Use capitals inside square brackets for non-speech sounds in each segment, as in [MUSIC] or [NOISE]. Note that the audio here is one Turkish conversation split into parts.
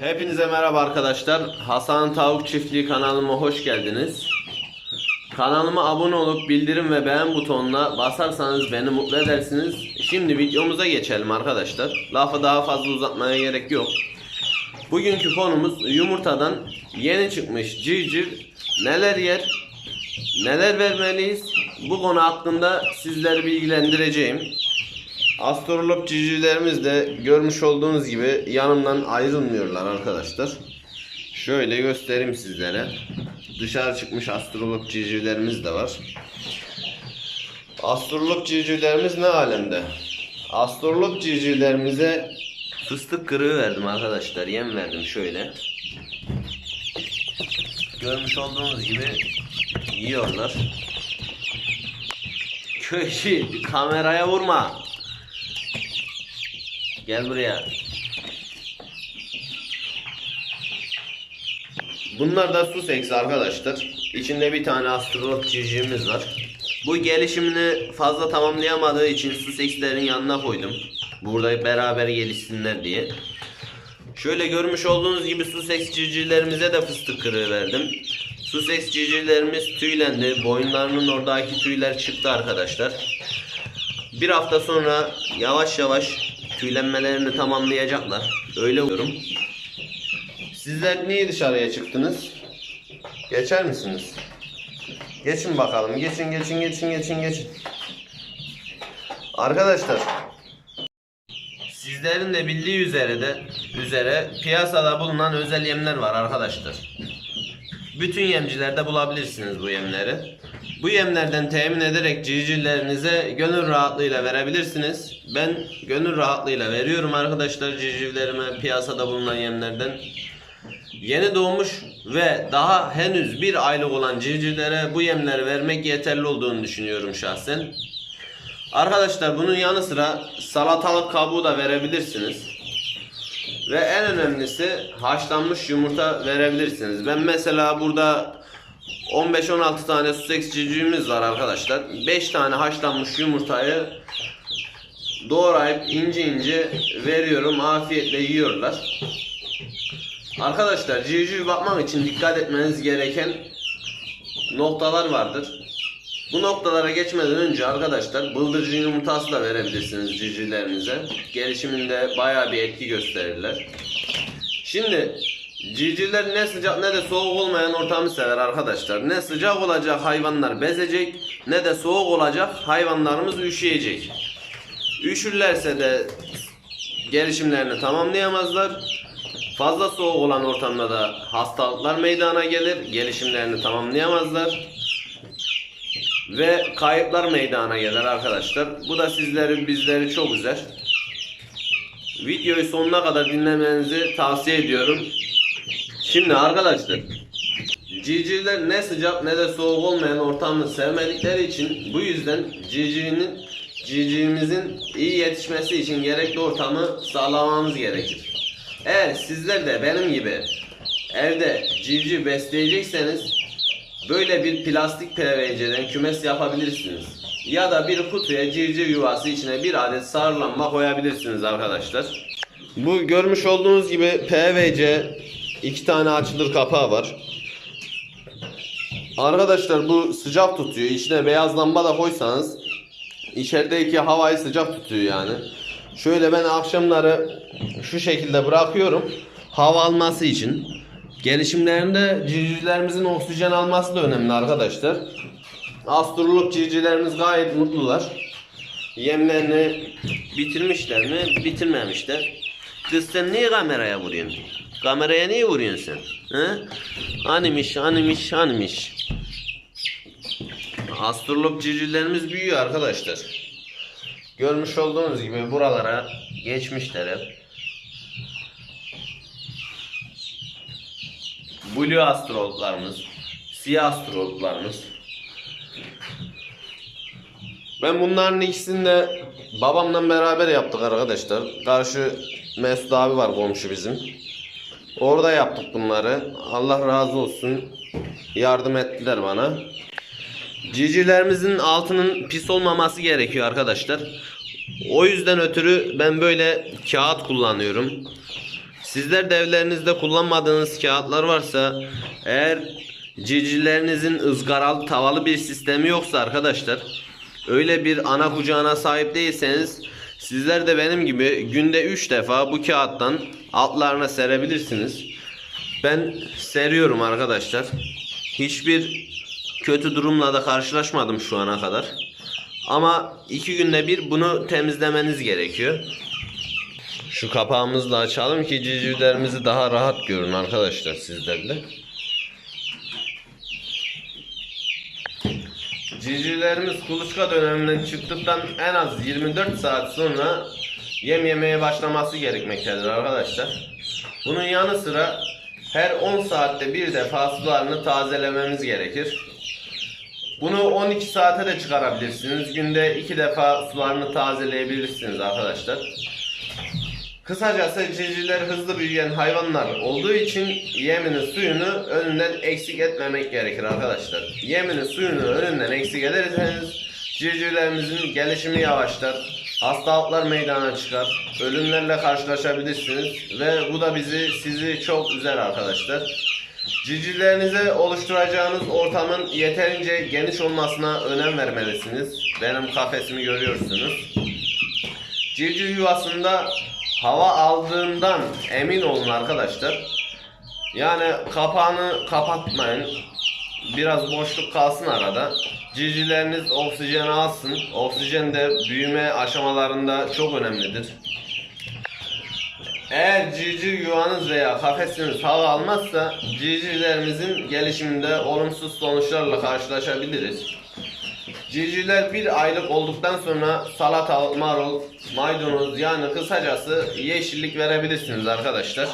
Hepinize merhaba arkadaşlar. Hasan Tavuk Çiftliği kanalıma hoş geldiniz. Kanalıma abone olup bildirim ve beğen butonuna basarsanız beni mutlu edersiniz. Şimdi videomuza geçelim arkadaşlar. Lafı daha fazla uzatmaya gerek yok. Bugünkü konumuz yumurtadan yeni çıkmış civciv neler yer, neler vermeliyiz? Bu konu hakkında sizleri bilgilendireceğim. Astrolog civcivlerimiz de görmüş olduğunuz gibi yanımdan ayrılmıyorlar arkadaşlar. Şöyle göstereyim sizlere. Dışarı çıkmış astrolog civcivlerimiz de var. Astrolog civcivlerimiz ne alemde? Astrolog civcivlerimize fıstık kırığı verdim arkadaşlar. Yem verdim şöyle. Görmüş olduğunuz gibi yiyorlar. Köşi kameraya vurma. Gel buraya. Bunlar da Sussex arkadaşlar. İçinde bir tane astrolog civcivimiz var. Bu gelişimini fazla tamamlayamadığı için Sussex'lerin yanına koydum. Burada beraber gelişsinler diye. Şöyle görmüş olduğunuz gibi Sussex civcivlerimize de fıstık kırığı verdim. Sussex civcivlerimiz tüylendi. Boyunlarının oradaki tüyler çıktı arkadaşlar. Bir hafta sonra yavaş yavaş tüylenmelerini tamamlayacaklar. Öyle umuyorum. Sizler niye dışarıya çıktınız? Geçer misiniz? Geçin bakalım. Geçin, geçin, geçin, geçin, geçin. Arkadaşlar, sizlerin de bildiği üzere de üzere piyasada bulunan özel yemler var arkadaşlar. Bütün yemcilerde bulabilirsiniz bu yemleri. Bu yemlerden temin ederek civcivlerinize gönül rahatlığıyla verebilirsiniz. Ben gönül rahatlığıyla veriyorum arkadaşlar civcivlerime piyasada bulunan yemlerden. Yeni doğmuş ve daha henüz bir aylık olan civcivlere bu yemleri vermek yeterli olduğunu düşünüyorum şahsen. Arkadaşlar bunun yanı sıra salatalık kabuğu da verebilirsiniz. Ve en önemlisi haşlanmış yumurta verebilirsiniz. Ben mesela burada 15-16 tane Sussex civcivimiz var arkadaşlar. 5 tane haşlanmış yumurtayı doğrayıp ince ince veriyorum. Afiyetle yiyorlar. Arkadaşlar civciv bakmak için dikkat etmeniz gereken noktalar vardır. Bu noktalara geçmeden önce arkadaşlar bıldırcın yumurtası da verebilirsiniz civcivlerinize. Gelişiminde bayağı bir etki gösterirler. Şimdi civcivler ne sıcak ne de soğuk olmayan ortamı sever arkadaşlar. Ne sıcak olacak hayvanlar bezecek ne de soğuk olacak hayvanlarımız üşüyecek. Üşürlerse de gelişimlerini tamamlayamazlar. Fazla soğuk olan ortamda da hastalıklar meydana gelir. Gelişimlerini tamamlayamazlar. Ve kayıplar meydana gelir arkadaşlar. Bu da sizleri bizleri çok üzer. Videoyu sonuna kadar dinlemenizi tavsiye ediyorum. Şimdi arkadaşlar civcivler ne sıcak ne de soğuk olmayan ortamı sevmedikleri için bu yüzden civcivinin civcivimizin iyi yetişmesi için gerekli ortamı sağlamamız gerekir. Eğer sizler de benim gibi evde civciv besleyecekseniz böyle bir plastik PVC'den kümes yapabilirsiniz. Ya da bir kutuya civciv yuvası içine bir adet sarılanma koyabilirsiniz arkadaşlar. Bu görmüş olduğunuz gibi PVC iki tane açılır kapağı var. Arkadaşlar bu sıcak tutuyor. İçine beyaz lamba da koysanız içerideki havayı sıcak tutuyor yani. Şöyle ben akşamları şu şekilde bırakıyorum. Hava alması için. Gelişimlerinde civcivlerimizin oksijen alması da önemli arkadaşlar. Astrolog civcivlerimiz gayet mutlular. Yemlerini bitirmişler mi? Bitirmemişler. Kız sen niye kameraya vuruyorsun? Kameraya niye vuruyorsun sen? He? Animmiş, animmiş, animmiş. Astrolog civcivlerimiz büyüyor arkadaşlar. Görmüş olduğunuz gibi buralara geçmişler hep. Blue astrologlarımız, siyah astrologlarımız. Ben bunların ikisini de babamla beraber yaptık arkadaşlar. Karşı Mesut abi var komşu bizim. Orada yaptık bunları. Allah razı olsun. Yardım ettiler bana. Civcivlerimizin altının pis olmaması gerekiyor arkadaşlar. O yüzden ötürü ben böyle kağıt kullanıyorum. Sizler de evlerinizde kullanmadığınız kağıtlar varsa eğer civcivlerinizin ızgaralı tavalı bir sistemi yoksa arkadaşlar öyle bir ana kucağına sahip değilseniz sizler de benim gibi günde 3 defa bu kağıttan altlarına serebilirsiniz. Ben seriyorum arkadaşlar. Hiçbir kötü durumla da karşılaşmadım şu ana kadar. Ama iki günde bir bunu temizlemeniz gerekiyor. Şu kapağımızı da açalım ki civcivlerimizi daha rahat görün arkadaşlar sizlerle. Civcivlerimiz kuluçka döneminden çıktıktan en az 24 saat sonra yem yemeye başlaması gerekmektedir arkadaşlar. Bunun yanı sıra her 10 saatte bir defa sularını tazelememiz gerekir. Bunu 12 saate de çıkarabilirsiniz. Günde 2 defa sularını tazeleyebilirsiniz arkadaşlar. Kısacası civcivler hızlı büyüyen hayvanlar olduğu için yemini suyunu önünden eksik etmemek gerekir arkadaşlar. Yemini suyunu önünden eksik ederseniz civcivlerimizin gelişimi yavaşlar. Hastalıklar meydana çıkar. Ölümlerle karşılaşabilirsiniz ve bu da bizi sizi çok üzer arkadaşlar. Civcivlerinize oluşturacağınız ortamın yeterince geniş olmasına önem vermelisiniz. Benim kafesimi görüyorsunuz. Civciv yuvasında hava aldığından emin olun arkadaşlar. Yani kapağını kapatmayın. Biraz boşluk kalsın arada. Civcivleriniz oksijen alsın. Oksijen de büyüme aşamalarında çok önemlidir. Eğer civciv yuvanız veya kafesiniz hava almazsa civcivlerimizin gelişiminde olumsuz sonuçlarla karşılaşabiliriz. Civcivler bir aylık olduktan sonra salatalık, marul, maydanoz yani kısacası yeşillik verebilirsiniz arkadaşlar.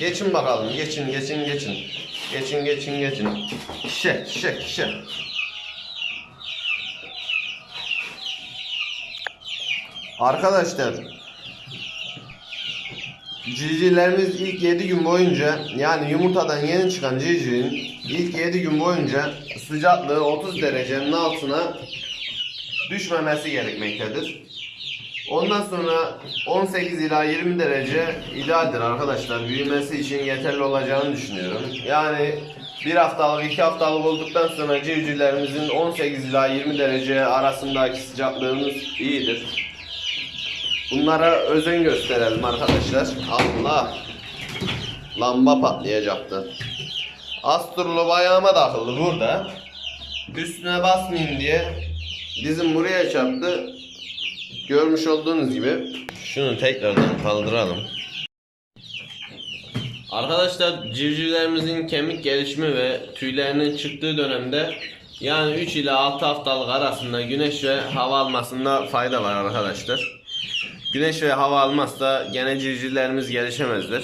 Geçin bakalım, geçin, geçin, geçin. Geçin, geçin, geçin. Şişe, şişe, şişe. Arkadaşlar, Civcivlerimiz ilk 7 gün boyunca yani yumurtadan yeni çıkan civcivin ilk 7 gün boyunca sıcaklığı 30 derecenin altına düşmemesi gerekmektedir. Ondan sonra 18 ila 20 derece idealdir arkadaşlar. Büyümesi için yeterli olacağını düşünüyorum. Yani bir haftalık, iki haftalık olduktan sonra civcivlerimizin 18 ila 20 derece arasındaki sıcaklığımız iyidir. Bunlara özen gösterelim arkadaşlar. Allah! Lamba patlayacaktı. Astrolog ayağıma takıldı burada. Üstüne basmayayım diye dizim buraya çarptı. Görmüş olduğunuz gibi. Şunu tekrardan kaldıralım. Arkadaşlar civcivlerimizin kemik gelişimi ve tüylerinin çıktığı dönemde yani 3 ile 6 haftalık arasında güneş ve hava almasında fayda var arkadaşlar. Güneş ve hava almazsa gene civcivlerimiz gelişemezler.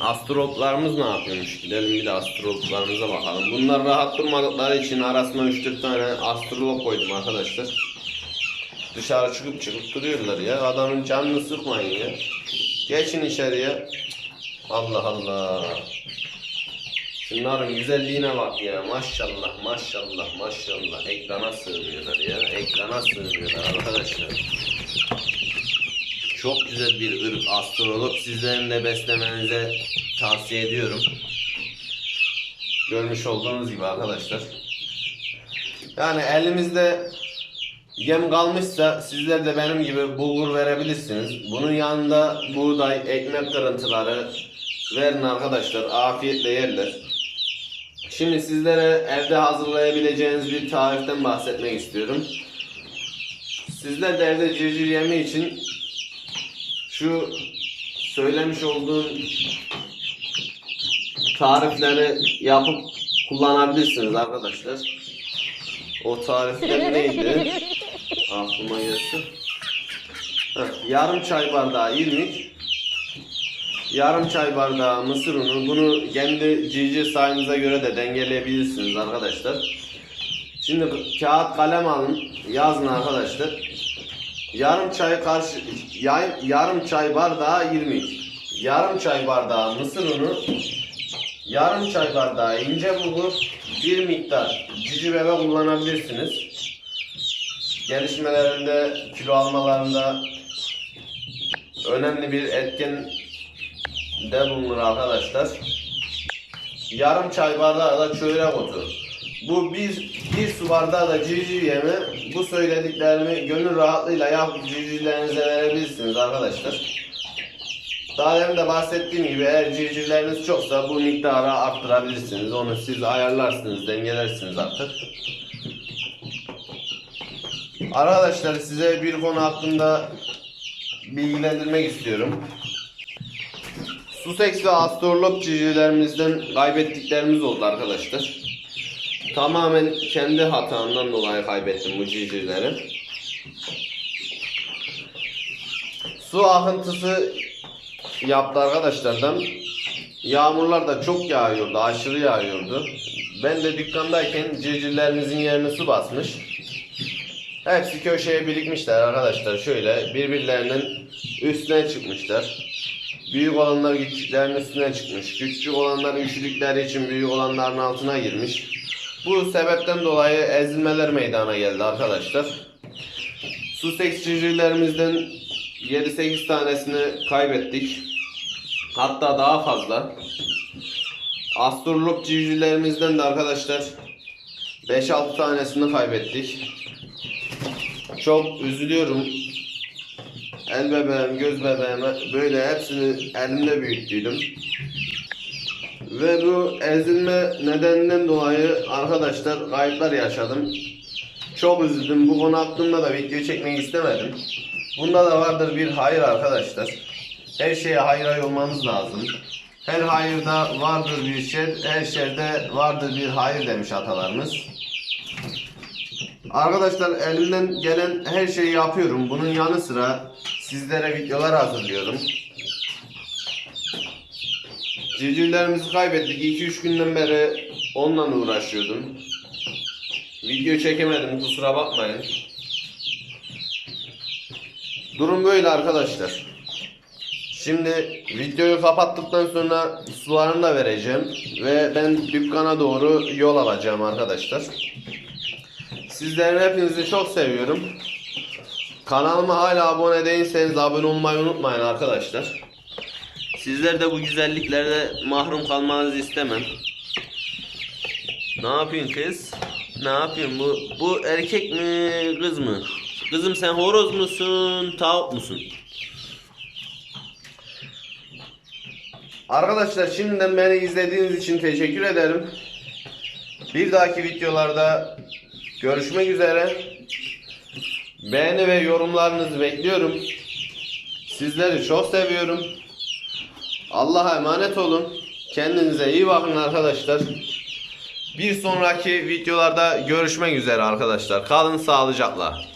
Astrologlarımız ne yapıyormuş? Gidelim bir de astrologlarımıza bakalım. Bunlar rahat durmadıkları için arasına 3-4 tane astrolog koydum arkadaşlar. Dışarı çıkıp çıkıp duruyorlar ya. Adamın canını sıkmayın ya. Geçin içeriye. Allah Allah. Şunların güzelliğine bak ya. Maşallah maşallah maşallah. Ekrana sığmıyorlar ya. Ekrana sığmıyorlar arkadaşlar. Çok güzel bir ırk astrolog. Sizlerin de beslemenize tavsiye ediyorum. Görmüş olduğunuz gibi arkadaşlar. Yani elimizde yem kalmışsa sizler de benim gibi bulgur verebilirsiniz. Bunun yanında buğday, ekmek kırıntıları verin arkadaşlar. Afiyetle yerler. Şimdi sizlere evde hazırlayabileceğiniz bir tariften bahsetmek istiyorum. Sizler de evde civciv yemi için şu söylemiş olduğum tarifleri yapıp kullanabilirsiniz arkadaşlar. O tarifler [LAUGHS] neydi? Aklıma gelsin. Heh, yarım çay bardağı irmik, yarım çay bardağı mısır unu. Bunu kendi civciv sayınıza göre de dengeleyebilirsiniz arkadaşlar. Şimdi kağıt kalem alın, yazın arkadaşlar. Yarım çay karşı yay- yarım çay bardağı irmik, yarım çay bardağı mısır unu, yarım çay bardağı ince bulgur, bir miktar cici bebe kullanabilirsiniz. Gelişmelerinde, kilo almalarında önemli bir etken de bulunur arkadaşlar. Yarım çay bardağı da çörek otu. Bu bir, bir su bardağı da civciv yemi. Bu söylediklerimi gönül rahatlığıyla yapıp civcivlerinize verebilirsiniz arkadaşlar. Daha demin de bahsettiğim gibi eğer civcivleriniz çoksa bu miktarı arttırabilirsiniz. Onu siz ayarlarsınız, dengelersiniz artık. Arkadaşlar size bir konu hakkında bilgilendirmek istiyorum. Sussex ve Astorlop civcivlerimizden kaybettiklerimiz oldu arkadaşlar. Tamamen kendi hatamdan dolayı kaybettim bu civcivleri. Su akıntısı yaptı arkadaşlardan. Yağmurlar da çok yağıyordu, aşırı yağıyordu. Ben de dükkandayken civcivlerimizin yerine su basmış. Hepsi köşeye birikmişler arkadaşlar. Şöyle birbirlerinin üstüne çıkmışlar. Büyük olanlar küçüklerin üstüne çıkmış. Küçük olanlar üşüdükleri için büyük olanların altına girmiş. Bu sebepten dolayı ezilmeler meydana geldi arkadaşlar. Sussex civcivlerimizden 7-8 tanesini kaybettik. Hatta daha fazla. Asturluk civcivlerimizden de arkadaşlar 5-6 tanesini kaybettik. Çok üzülüyorum. El bebeğim, göz bebeğime böyle hepsini elimde büyüttüydüm. Ve bu ezilme nedeninden dolayı arkadaşlar kayıplar yaşadım. Çok üzüldüm. Bu konu hakkında da video çekmek istemedim. Bunda da vardır bir hayır arkadaşlar. Her şeye hayır hayır olmamız lazım. Her hayırda vardır bir şer, her şerde vardır bir hayır demiş atalarımız. Arkadaşlar elimden gelen her şeyi yapıyorum. Bunun yanı sıra sizlere videolar hazırlıyorum. Civcivlerimizi kaybettik. 2-3 günden beri onunla uğraşıyordum. Video çekemedim kusura bakmayın. Durum böyle arkadaşlar. Şimdi videoyu kapattıktan sonra sularını da vereceğim. Ve ben dükkana doğru yol alacağım arkadaşlar. Sizlerin hepinizi çok seviyorum. Kanalıma hala abone değilseniz abone olmayı unutmayın arkadaşlar. Sizler de bu güzelliklerde mahrum kalmanızı istemem. Ne yapıyorsun kız? Ne yapıyorsun? Bu, bu erkek mi kız mı? Kızım sen horoz musun, tavuk musun? Arkadaşlar şimdiden beni izlediğiniz için teşekkür ederim. Bir dahaki videolarda görüşmek üzere. Beğeni ve yorumlarınızı bekliyorum. Sizleri çok seviyorum. Allah'a emanet olun. Kendinize iyi bakın arkadaşlar. Bir sonraki videolarda görüşmek üzere arkadaşlar. Kalın sağlıcakla.